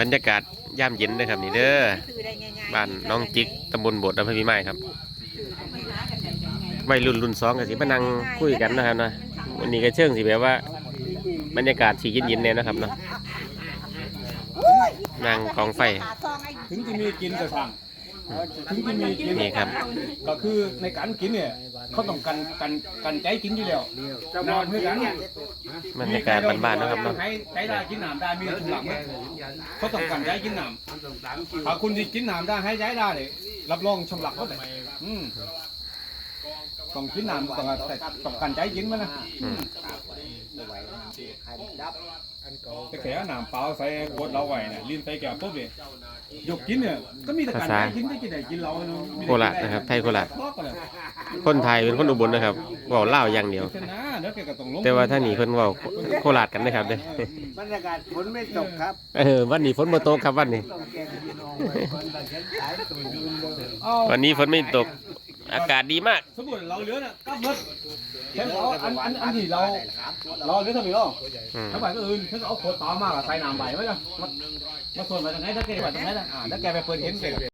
บรรยากาศย่ามเย็นนะครับนี่เด้อบ้านน้องจิกตำบลโบดอำเภอพิมายครับวัยรุ่นรุ่นสองกับสิมานั่งคุยกันนะครับนะวันนี้ก็เชิงสิแบบว่า บรรยากาศสีเย็นๆเนี่ยนะครับเนาะนั่งกองไฟ ถึงจะมีกินก็ช่ง ถึงจะมีกินนี่ครับ ก็คือในการกินเนี่ยเขาต้องกันกันกันใจกินอยู่แล้วน้ำเพื่อกันบรรยากาศบ้านๆนะครับเนาะให้ใจได้กินน้ำได้มีทุกหลังไหมเขาต้องกันใจกินน้ำถ้าคุณที่กินน้ำได้ให้ใจได้เลยรับรองชำลักเขาเลยอืมต้องกินน้ำต้องแต่ต้องกันใจกินมันนะ อืมแต่แค่น้ำเปล่าใส่ขวดเราไว้เนี่ยลิ้นใส่แก้วปุ๊บเลยยกกินเนี่ยก็มีแต่กันใจกินได้กินได้กินเราเนอะโคราชนะครับไทยโคราช บอกกันเลยคนไทยเป็นคนอุบลนะครับเว่าเล่าวอย่างเดียว ชนะเดี๋ยวแกก็ต้องลงแต่ว่าท่างนี้เพิ่นเว่าโคราชกันนะครับเด้อบรรยากาศฝนไม่ตกครับเออวันนี้ฝนบ่ตกครับวันนี้ ต้องแกงพี่น้องไว้คนต่างฉันสายตัวยืนเลยเอาวันนี้ฝนไม่ตก อากาศดีมาก สมมติเราเหลือน่ะก็หมดแค่เอาอันอันอันที่เราเราเหลือเท่าไหร่เราอืมถ้าใบก็อื่นถ้าเอาโคตรตามมากอะใส่น้ำใบไว้ละมามาส่วนไปตรงไหนถ้าแกไปตรงไหนล่ะอ่าถ้าแกไปเปิดเห็นแก